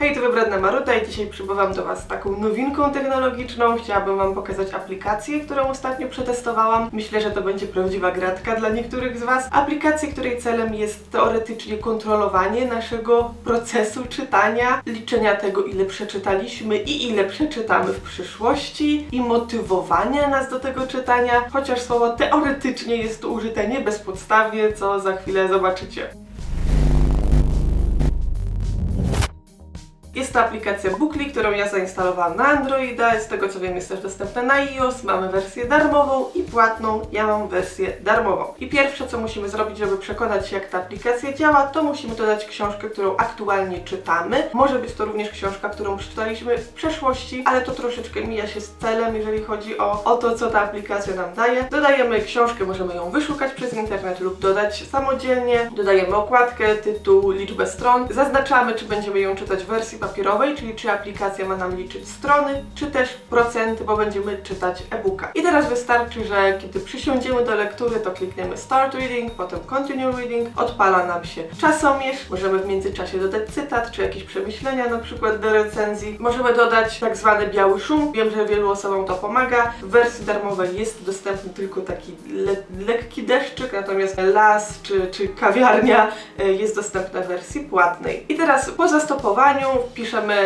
Hej, to Wybredna Maruta i dzisiaj przybywam do Was z taką nowinką technologiczną. Chciałabym Wam pokazać aplikację, którą ostatnio przetestowałam. Myślę, że to będzie prawdziwa gratka dla niektórych z Was. Aplikację, której celem jest teoretycznie kontrolowanie naszego procesu czytania, liczenia tego, ile przeczytaliśmy i ile przeczytamy w przyszłości i motywowania nas do tego czytania, chociaż słowo teoretycznie jest tu użyte nie bezpodstawnie, co za chwilę zobaczycie. que Jest to aplikacja Bookly, którą ja zainstalowałam na Androida. Z tego co wiem, jest też dostępna na iOS. Mamy wersję darmową i płatną. Ja mam wersję darmową. I pierwsze, co musimy zrobić, żeby przekonać się, jak ta aplikacja działa, to musimy dodać książkę, którą aktualnie czytamy. Może być to również książka, którą przeczytaliśmy w przeszłości, ale to troszeczkę mija się z celem, jeżeli chodzi o, o to, co ta aplikacja nam daje. Dodajemy książkę, możemy ją wyszukać przez internet lub dodać samodzielnie. Dodajemy okładkę, tytuł, liczbę stron. Zaznaczamy, czy będziemy ją czytać w wersji papierowej, czyli czy aplikacja ma nam liczyć strony, czy też procenty, bo będziemy czytać e-booka. I teraz wystarczy, że kiedy przysiądziemy do lektury, to klikniemy Start Reading, potem Continue Reading, odpala nam się czasomierz, możemy w międzyczasie dodać cytat, czy jakieś przemyślenia na przykład do recenzji. Możemy dodać tak zwany biały szum, wiem, że wielu osobom to pomaga. W wersji darmowej jest dostępny tylko taki le lekki deszczyk, natomiast las czy, czy kawiarnia e, jest dostępna w wersji płatnej. I teraz po zastopowaniu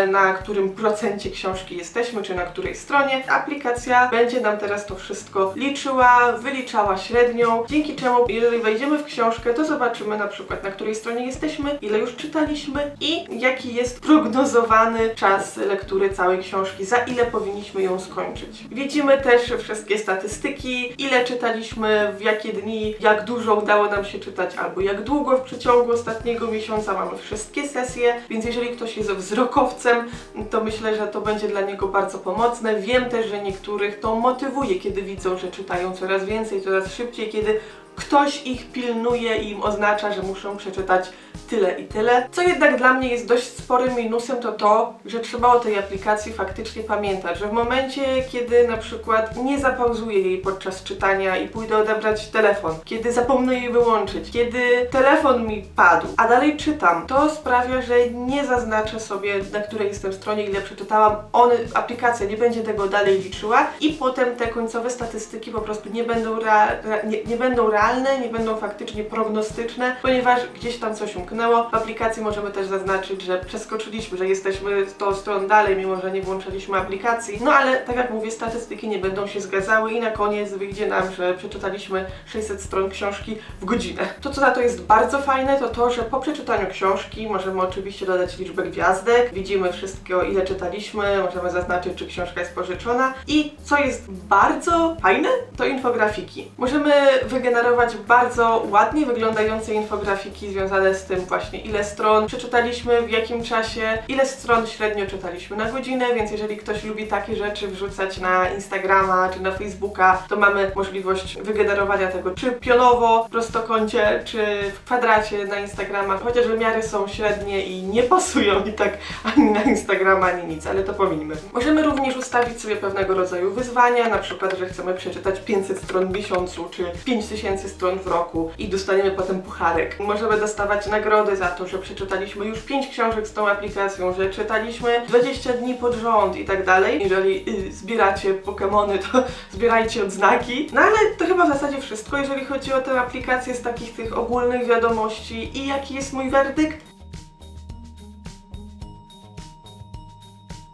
na którym procencie książki jesteśmy, czy na której stronie. Aplikacja będzie nam teraz to wszystko liczyła, wyliczała średnią, dzięki czemu jeżeli wejdziemy w książkę, to zobaczymy na przykład na której stronie jesteśmy, ile już czytaliśmy i jaki jest prognozowany czas lektury całej książki, za ile powinniśmy ją skończyć. Widzimy też wszystkie statystyki, ile czytaliśmy, w jakie dni, jak dużo udało nam się czytać, albo jak długo w przeciągu ostatniego miesiąca mamy wszystkie sesje, więc jeżeli ktoś jest wzrokowcem, to myślę, że to będzie dla niego bardzo pomocne. Wiem też, że niektórych to motywuje, kiedy widzą, że czytają coraz więcej, coraz szybciej, kiedy ktoś ich pilnuje i im oznacza, że muszą przeczytać tyle i tyle. Co jednak dla mnie jest dość sporym minusem, to to, że trzeba o tej aplikacji faktycznie pamiętać, że w momencie, kiedy na przykład nie zapauzuję jej podczas czytania i pójdę odebrać telefon, kiedy zapomnę jej wyłączyć, kiedy telefon mi padł, a dalej czytam, to sprawia, że nie zaznaczę sobie, na której jestem stronie, ile przeczytałam. On, aplikacja nie będzie tego dalej liczyła i potem te końcowe statystyki po prostu nie będą, rea, re, nie, nie będą realne, nie będą faktycznie prognostyczne, ponieważ gdzieś tam coś umknęło. W aplikacji możemy też zaznaczyć, że przeskoczyliśmy, że jesteśmy 100 stron dalej, mimo że nie włączyliśmy aplikacji. No ale tak jak mówię, statystyki nie będą się zgadzały i na koniec wyjdzie nam, że przeczytaliśmy 600 stron książki w godzinę. To co na to jest bardzo fajne, to to, że po przeczytaniu książki możemy oczywiście dodać liczbę gwiazdek, widzimy wszystko ile czytaliśmy, możemy zaznaczyć, czy książka jest pożyczona i co jest bardzo fajne, to infografiki. Możemy wygenerować bardzo ładnie wyglądające infografiki związane z tym właśnie ile stron przeczytaliśmy, w jakim czasie, ile stron średnio czytaliśmy na godzinę, więc jeżeli ktoś lubi takie rzeczy wrzucać na Instagrama czy na Facebooka, to mamy możliwość wygenerowania tego czy pionowo, w prostokącie, czy w kwadracie na Instagrama, chociaż wymiary są średnie i nie pasują i tak ani na Instagrama, ani nic, ale to pominimy. Możemy również ustawić sobie pewnego rodzaju wyzwania, na przykład, że chcemy przeczytać 500 stron w miesiącu, czy 5000 stron w roku i dostaniemy potem pucharek. Możemy dostawać nagrody za to, że przeczytaliśmy już 5 książek z tą aplikacją, że czytaliśmy 20 dni pod rząd i tak dalej. Jeżeli y, zbieracie Pokémony, to zbierajcie odznaki. No ale to chyba w zasadzie wszystko, jeżeli chodzi o tę aplikację z takich tych ogólnych wiadomości i jaki jest mój werdykt.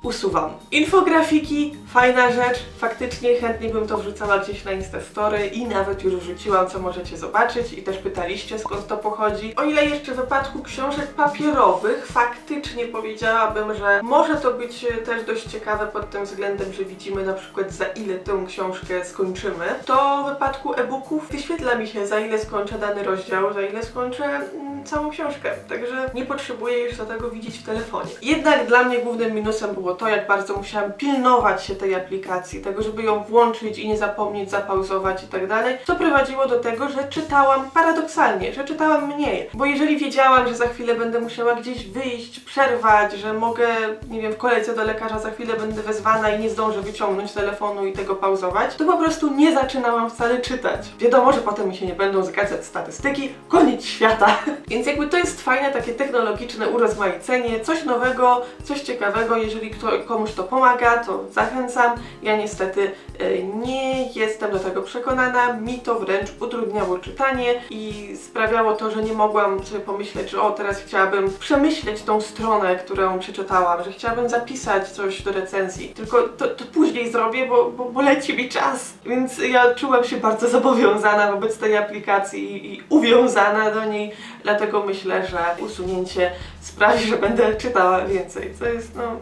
Usuwam. Infografiki, fajna rzecz, faktycznie chętnie bym to wrzucała gdzieś na Instastory i nawet już wrzuciłam, co możecie zobaczyć i też pytaliście skąd to pochodzi. O ile jeszcze w wypadku książek papierowych faktycznie powiedziałabym, że może to być e, też dość ciekawe pod tym względem, że widzimy na przykład za ile tę książkę skończymy, to w wypadku e-booków wyświetla mi się za ile skończę dany rozdział, za ile skończę mm, całą książkę, także nie potrzebuję do tego widzieć w telefonie. Jednak dla mnie głównym minusem było to, jak bardzo musiałam pilnować się tej aplikacji, tego, żeby ją włączyć i nie zapomnieć, zapauzować i tak dalej, co prowadziło do tego, że czytałam paradoksalnie, że czytałam mniej. Bo jeżeli wiedziałam, że za chwilę będę musiała gdzieś wyjść, przerwać, że mogę, nie wiem, w kolejce do lekarza za chwilę będę wezwana i nie zdążę wyciągnąć telefonu i tego pauzować, to po prostu nie zaczynałam wcale czytać. Wiadomo, że potem mi się nie będą zgadzać statystyki, koniec świata. Więc jakby to jest fajne takie technologiczne urozmaicenie, coś nowego, coś ciekawego, jeżeli kto, komuś to pomaga, to zachęcam. Ja niestety e, nie jestem do tego przekonana, mi to wręcz utrudniało czytanie i sprawiało to, że nie mogłam sobie pomyśleć, że o teraz chciałabym przemyśleć tą stronę, którą przeczytałam, że chciałabym zapisać coś do recenzji, tylko to, to później zrobię, bo, bo, bo leci mi czas. Więc ja czułam się bardzo zobowiązana wobec tej aplikacji i, uwiązana do niej, dlatego myślę, że usunięcie sprawi, że będę czytała więcej, co jest no...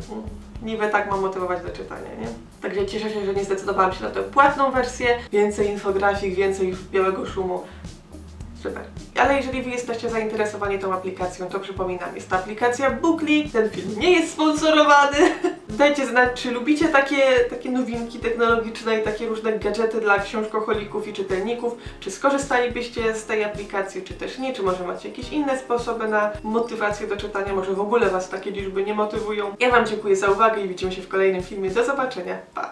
Niby tak ma motywować do czytania, nie? Także cieszę się, że nie zdecydowałam się na tę płatną wersję. Więcej infografik, więcej białego szumu. Super. Ale jeżeli Wy jesteście zainteresowani tą aplikacją, to przypominam, jest to aplikacja Bookly. Ten film nie jest sponsorowany. Dajcie znać, czy lubicie takie, takie nowinki technologiczne i takie różne gadżety dla książkoholików i czytelników. Czy skorzystalibyście z tej aplikacji, czy też nie? Czy może macie jakieś inne sposoby na motywację do czytania? Może w ogóle Was takie liczby nie motywują? Ja Wam dziękuję za uwagę i widzimy się w kolejnym filmie. Do zobaczenia. Pa!